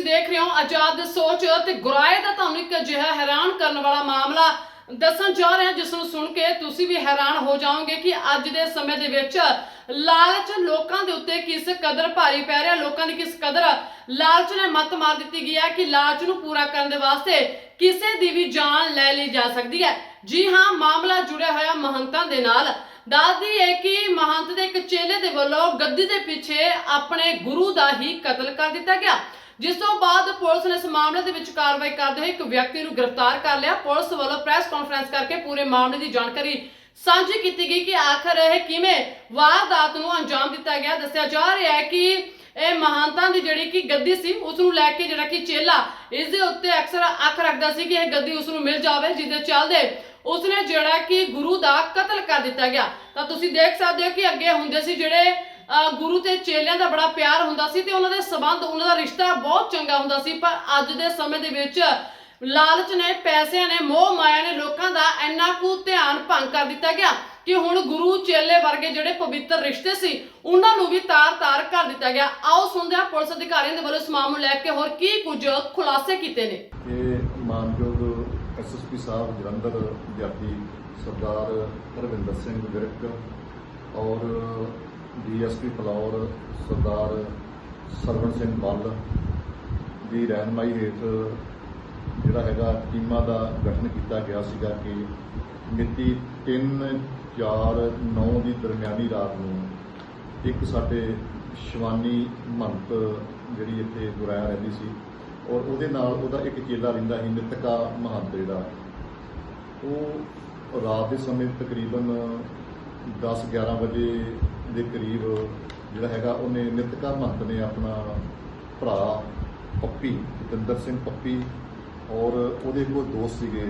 ਤੁਸੀਂ ਦੇਖ ਰਹੇ ਹੋ ਆਜ਼ਾਦ ਸੋਚ ਤੇ ਗੁਰਾਏ ਦਾ ਤੁਹਾਨੂੰ ਇੱਕ ਅਜਿਹਾ ਹੈਰਾਨ ਕਰਨ ਵਾਲਾ ਮਾਮਲਾ ਦੱਸਣ ਜਾ ਰਹੇ ਹਾਂ, ਜਿਸ ਨੂੰ ਸੁਣ ਕੇ ਤੁਸੀਂ ਵੀ ਹੈਰਾਨ ਹੋ ਜਾਓਗੇ ਕਿ ਅੱਜ ਦੇ ਸਮੇਂ ਦੇ ਵਿੱਚ ਲਾਲਚ ਲੋਕਾਂ ਦੇ ਉੱਤੇ ਕਿਸ ਕਦਰ ਭਾਰੀ ਪੈ ਰਿਹਾ, ਲੋਕਾਂ ਦੀ ਕਿਸ ਕਦਰ ਲਾਲਚ ਨੇ ਮੱਤ ਮਾਰ ਦਿੱਤੀ ਗਈ ਕਿ ਲਾਲਚ ਨੂੰ ਪੂਰਾ ਕਰਨ ਦੇ ਵਾਸਤੇ ਕਿਸੇ ਦੀ ਵੀ ਜਾਨ ਲੈ ਲਈ ਜਾ ਸਕਦੀ ਹੈ। ਜੀ ਹਾਂ, ਮਾਮਲਾ ਜੁੜਿਆ ਹੋਇਆ ਮਹੰਤਾਂ ਦੇ ਨਾਲ। ਦੱਸਦੀ ਹੈ ਕਿ ਮਹੰਤ ਦੇ ਇੱਕ ਚੇਲੇ ਦੇ ਵੱਲੋਂ ਗੱਦੀ ਦੇ ਪਿੱਛੇ ਆਪਣੇ ਗੁਰੂ ਦਾ ਹੀ ਕਤਲ ਕਰ ਦਿੱਤਾ ਗਿਆ। ਜਿਸ ਤੋਂ ਬਾਅਦ ਪੁਲਿਸ ਨੇ ਇਸ ਮਾਮਲੇ ਦੇ ਵਿੱਚ ਕਾਰਵਾਈ ਕਰਦੇ ਹੋਏ ਇੱਕ ਵਿਅਕਤੀ ਨੂੰ ਗ੍ਰਿਫਤਾਰ ਕਰ ਲਿਆ। ਪੁਲਿਸ ਵੱਲੋਂ ਪ੍ਰੈਸ ਕਾਨਫਰੰਸ ਕਰਕੇ ਪੂਰੇ ਮਾਮਲੇ ਦੀ ਜਾਣਕਾਰੀ ਸਾਂਝੀ ਕੀਤੀ ਗਈ ਕਿ ਆਖਰ ਇਹ ਕਿਵੇਂ ਵਾਰਦਾਤ ਨੂੰ ਅੰਜਾਮ ਦਿੱਤਾ ਗਿਆ। ਦੱਸਿਆ ਜਾ ਰਿਹਾ ਹੈ ਕਿ ਇਹ ਮਹਾਨਤਾਂ ਦੀ ਜਿਹੜੀ ਕਿ ਗੱਦੀ ਸੀ, ਉਸ ਨੂੰ ਲੈ ਕੇ ਜਿਹੜਾ ਕਿ ਚੇਲਾ ਇਸ ਦੇ ਉੱਤੇ ਅਕਸਰ ਅੱਖ ਰੱਖਦਾ ਸੀ ਕਿ ਇਹ ਗੱਦੀ ਉਸ ਨੂੰ ਮਿਲ ਜਾਵੇ ਜਿਹਦੇ ਚੱਲਦੇ ਉਸਨੇ ਜਿਹੜਾ ਕਿ ਗੁਰੂ ਦਾ ਕਤਲ ਕਰ ਦਿੱਤਾ ਗਿਆ। ਤਾਂ ਤੁਸੀਂ ਦੇਖ ਸਕਦੇ ਹੋ ਕਿ ਅੱਗੇ ਹੁੰਦੇ ਸੀ ਜਿਹੜੇ ਗੁਰੂ ਤੇ ਚੇਲਿਆਂ ਦਾ ਬੜਾ ਪਿਆਰ ਹੁੰਦਾ ਸੀ ਤੇ ਉਹਨਾਂ ਦੇ ਸਬੰਧ, ਉਹਨਾਂ ਦਾ ਰਿਸ਼ਤਾ ਬਹੁਤ ਚੰਗਾ ਹੁੰਦਾ ਸੀ, ਪਰ ਅੱਜ ਦੇ ਸਮੇਂ ਦੇ ਵਿੱਚ ਲਾਲਚ ਨੇ, ਪੈਸਿਆਂ ਨੇ, ਮੋਹ ਮਾਇਆ ਨੇ ਲੋਕਾਂ ਦਾ ਇੰਨਾ ਕੁ ਧਿਆਨ ਭੰਗ ਕਰ ਦਿੱਤਾ ਗਿਆ ਕਿ ਹੁਣ ਗੁਰੂ ਚੇਲੇ ਵਰਗੇ ਜਿਹੜੇ ਪਵਿੱਤਰ ਰਿਸ਼ਤੇ ਸੀ, ਉਹਨਾਂ ਨੂੰ ਵੀ ਤਾਰ-ਤਾਰ ਕਰ ਦਿੱਤਾ ਗਿਆ। ਆਓ ਸੁਣਦੇ ਹਾਂ ਪੁਲਿਸ ਅਧਿਕਾਰੀਆਂ ਦੇ ਵੱਲੋਂ ਇਸ ਮਾਮਲੇ ਲੈ ਕੇ ਹੋਰ ਕੀ ਕੁਝ ਖੁਲਾਸੇ ਕੀਤੇ ਨੇ? ਇਹ ਮਾਨਯੋਗ ਐਸਐਸਪੀ ਸਾਹਿਬ, ਜਲੰਧਰ ਵਿਦਿਆਰਥੀ ਸਰਦਾਰ ਹਰਵਿੰਦਰ ਸਿੰਘ ਵਿਰਕ ਔਰ ਡੀਐਸਪੀ ਫਲੌਰ ਸਰਦਾਰ ਸਰਵਣ ਸਿੰਘ ਬੱਲ ਦੀ ਰਹਿਨਮਾਈ ਹੇਠ ਜਿਹੜਾ ਹੈਗਾ ਟੀਮਾਂ ਦਾ ਗਠਨ ਕੀਤਾ ਗਿਆ ਸੀਗਾ ਕਿ ਮਿਤੀ 3 4 9 ਦੀ ਦਰਮਿਆਨੀ ਰਾਤ ਨੂੰ ਇੱਕ ਸਾਡੇ ਸ਼ਿਵਾਨੀ ਮੰਤ ਜਿਹੜੀ ਇੱਥੇ ਗੁਰਾਇਆ ਰਹਿੰਦੀ ਸੀ ਔਰ ਉਹਦੇ ਨਾਲ ਉਹਦਾ ਇੱਕ ਚੇਲਾ ਰਹਿੰਦਾ ਸੀ ਨਿਤਕਾ ਮਹੰਤ ਜਿਹੜਾ। ਉਹ ਰਾਤ ਦੇ ਸਮੇਂ ਤਕਰੀਬਨ 10 11 ਵਜੇ ਦੇ ਕਰੀਬ ਜਿਹੜਾ ਹੈਗਾ, ਉਹਨੇ ਨਿਤਕਾ ਮਹੰਤ ਨੇ ਆਪਣਾ ਭਰਾ ਪੱਪੀ, ਜਤਿੰਦਰ ਸਿੰਘ ਪੱਪੀ ਔਰ ਉਹਦੇ ਕੋਲ ਦੋਸਤ ਸੀਗੇ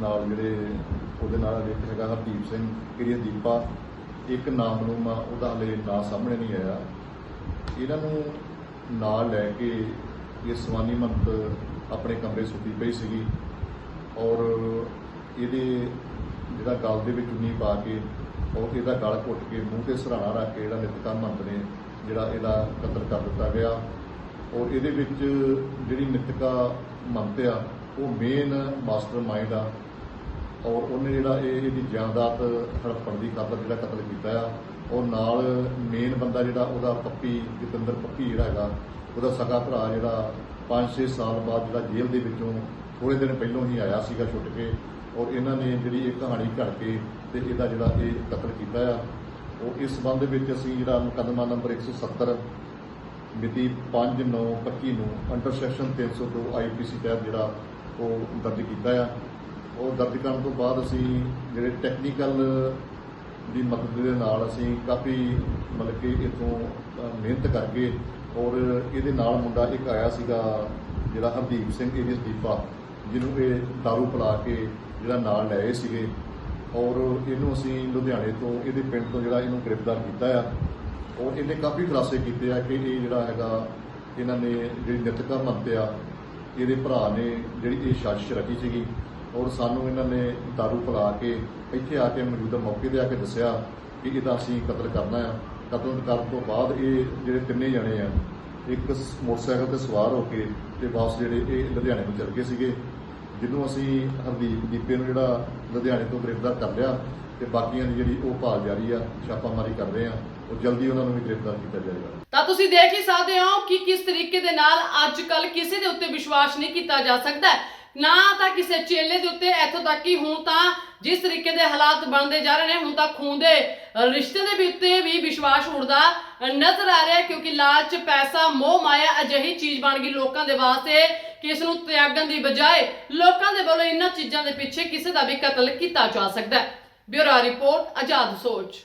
ਨਾਲ ਜਿਹੜੇ ਉਹਦੇ ਨਾਲ ਇੱਕ ਹੈਗਾ ਹਰਦੀਪ ਸਿੰਘ ਕਿਰਿਆ ਦੀਪਾ, ਇੱਕ ਨਾਮ ਨੂੰ ਉਹਦਾ ਹਲੇ ਨਾਂ ਸਾਹਮਣੇ ਨਹੀਂ ਆਇਆ। ਇਹਨਾਂ ਨੂੰ ਨਾਲ ਲੈ ਕੇ ਇਹ ਸਵਾਨੀ ਮੰਤ ਆਪਣੇ ਕਮਰੇ ਸੁੱਤੀ ਪਈ ਸੀਗੀ ਔਰ ਇਹਦੇ ਜਿਹੜਾ ਗਲ ਦੇ ਵਿੱਚ ਉਨੀ ਪਾ ਕੇ ਔਰ ਇਹਦਾ ਗਲ ਘੁੱਟ ਕੇ ਮੂੰਹ ਤੇ ਸਰਾਣਾ ਰੱਖ ਕੇ ਜਿਹੜਾ ਨਿਤਕਾ ਮੰਤ ਨੇ ਜਿਹੜਾ ਇਹਦਾ ਕਤਲ ਕਰ ਦਿੱਤਾ ਗਿਆ। ਔਰ ਇਹਦੇ ਵਿੱਚ ਜਿਹੜੀ ਨਿਤਕਾ ਮੰਤ ਆ, ਉਹ ਮੇਨ ਮਾਸਟਰ ਮਾਈਂਡ ਆ। ਔਰ ਉਹਨੇ ਜਿਹੜਾ ਇਹ ਇਹਦੀ ਜਾਇਦਾਦ ਹੜੱਪਣ ਦੀ ਖਾਤਰ ਜਿਹੜਾ ਕਤਲ ਕੀਤਾ ਆ ਔਰ ਨਾਲ ਮੇਨ ਬੰਦਾ ਜਿਹੜਾ ਉਹਦਾ ਪੱਪੀ, ਜਤਿੰਦਰ ਪੱਪੀ ਜਿਹੜਾ ਹੈਗਾ, ਉਹਦਾ ਸਗਾ ਭਰਾ ਜਿਹੜਾ 5-6 ਸਾਲ ਬਾਅਦ ਜਿਹੜਾ ਜੇਲ੍ਹ ਦੇ ਵਿੱਚੋਂ ਥੋੜੇ ਦਿਨ ਪਹਿਲਾਂ ਹੀ ਆਇਆ ਸੀਗਾ ਛੁੱਟ ਕੇ। ਔਰ ਇਹਨਾਂ ਨੇ ਜਿਹੜੀ ਇਹ ਕਹਾਣੀ ਘੜ ਕੇ ਤੇ ਇਹਦਾ ਜਿਹੜਾ ਇਹ ਕਤਲ ਕੀਤਾ ਆ, ਉਹ ਇਸ ਸੰਬੰਧ ਵਿੱਚ ਅਸੀਂ ਜਿਹੜਾ ਮੁਕੱਦਮਾ ਨੰਬਰ 170 ਮਿਤੀ 5/9/25 ਨੂੰ ਅੰਡਰ ਸੈਕਸ਼ਨ 302 ਆਈਪੀਸੀ ਤਹਿਤ ਜਿਹੜਾ ਉਹ ਦਰਜ ਕੀਤਾ ਆ। ਉਹ ਦਰਜ ਕਰਨ ਤੋਂ ਬਾਅਦ ਅਸੀਂ ਜਿਹੜੇ ਟੈਕਨੀਕਲ ਦੀ ਮਦਦ ਦੇ ਨਾਲ ਅਸੀਂ ਕਾਫੀ ਮਤਲਬ ਕਿ ਇਥੋਂ ਮਿਹਨਤ ਕਰਕੇ ਔਰ ਇਹਦੇ ਨਾਲ ਮੁੰਡਾ ਇੱਕ ਆਇਆ ਸੀਗਾ ਜਿਹੜਾ ਹਰਦੀਪ ਸਿੰਘ ਏਰੀਅਸ ਦੀਪਾ ਜਿਹਨੂੰ ਇਹ दारू ਪਿਲਾ ਕੇ ਜਿਹੜਾ ਨਾਲ ਲਏ ਸੀਗੇ। ਔਰ ਇਹਨੂੰ ਅਸੀਂ ਲੁਧਿਆਣੇ ਤੋਂ, ਇਹਦੇ ਪਿੰਡ ਤੋਂ ਜਿਹੜਾ ਇਹਨੂੰ ਗ੍ਰਿਫਤਾਰ ਕੀਤਾ ਆ, ਔਰ ਇਹਨੇ ਕਾਫੀ ਖੁਲਾਸੇ ਕੀਤੇ ਆ ਕਿ ਇਹ ਜਿਹੜਾ ਹੈਗਾ, ਇਹਨਾਂ ਨੇ ਜਿਹੜੀ ਨਿਤਕਾ ਮੰਤਿਆ ਇਹਦੇ ਭਰਾ ਨੇ ਜਿਹੜੀ ਇਹ ਸਾਜ਼ਿਸ਼ ਰਚੀ ਸੀਗੀ, ਔਰ ਸਾਨੂੰ ਇਹਨਾਂ ਨੇ ਦਾਰੂ ਪਿਲਾ ਕੇ ਇੱਥੇ ਆ ਕੇ ਮੌਜੂਦਾ ਮੌਕੇ ਤੇ ਆ ਕੇ ਦੱਸਿਆ ਕਿ ਇਹਦਾ ਅਸੀਂ ਕਤਲ ਕਰਨਾ ਆ। ਕਤਲ ਕਰਨ ਤੋਂ ਬਾਅਦ ਇਹ ਜਿਹੜੇ ਤਿੰਨੇ ਜਣੇ ਆ, ਇੱਕ ਮੋਟਰਸਾਈਕਲ ਤੇ ਸਵਾਰ ਹੋ ਕੇ ਤੇ ਵਾਪਸ ਜਿਹੜੇ ਇਹ ਲੁਧਿਆਣੇ ਨੂੰ ਚਲ ਗਏ ਸੀਗੇ। ਜਿਹਨੂੰ ਅਸੀਂ ਹਰਦੀਪ ਦੀਪੇ ਨੂੰ ਜਿਹੜਾ ਲੁਧਿਆਣੇ ਤੋਂ ਗ੍ਰਿਫਤਾਰ ਕਰ ਲਿਆ ਤੇ ਬਾਕੀਆਂ ਦੀ ਜਿਹੜੀ ਉਹ ਭਾਲ ਜਾਰੀ ਆ, ਛਾਪਾਮਾਰੀ ਕਰ ਰਹੇ ਆ, ਉਹ ਜਲਦੀ ਉਹਨਾਂ ਨੂੰ ਵੀ ਗ੍ਰਿਫਤਾਰ ਕੀਤਾ ਜਾਏਗਾ। ਤਾਂ ਤੁਸੀਂ ਦੇਖ ਹੀ ਸਕਦੇ ਹੋ ਕਿ ਕਿਸ ਤਰੀਕੇ ਦੇ ਨਾਲ ਅੱਜ ਕੱਲ ਕਿਸੇ ਦੇ ਉੱਤੇ ਵਿਸ਼ਵਾਸ ਨਹੀਂ ਕੀਤਾ ਜਾ ਸਕਦਾ। ਨਾ ਤਾਂ ਕਿਸੇ ਚੇਲੇ ਦੇ ਉੱਤੇ ਇੱਥੋਂ ਤੱਕ ਕਿ ਹੁਣ ਤਾਂ ਜਿਸ ਤਰੀਕੇ ਦੇ ਹਾਲਾਤ ਬਣਦੇ ਜਾ ਰਹੇ ਨੇ, ਹੁਣ ਤਾਂ ਖੂਨ ਦੇ ਰਿਸ਼ਤੇ ਦੇ ਵੀ ਉੱਤੇ ਵੀ ਵਿਸ਼ਵਾਸ ਉੱਠਦਾ ਨਜ਼ਰ ਆ ਰਿਹਾ ਕਿਉਂਕਿ ਲਾਲਚ, ਪੈਸਾ, ਮੋਹ, ਮਾਇਆ ਅਜਿਹੀ ਚੀਜ਼ ਬਣ ਗਈ ਲੋਕਾਂ ਦੇ ਵਾਸਤੇ ਕਿ ਇਸ ਨੂੰ ਤਿਆਗਣ ਦੀ ਬਜਾਏ ਲੋਕਾਂ ਦੇ ਵੱਲੋਂ ਇਹਨਾਂ ਚੀਜ਼ਾਂ ਦੇ ਪਿੱਛੇ ਕਿਸੇ ਦਾ ਵੀ ਕਤਲ ਕੀਤਾ ਜਾ ਸਕਦਾ ਹੈ। ਬਿਊਰੋ ਰਿਪੋਰਟ, ਆਜ਼ਾਦ ਸੋਚ।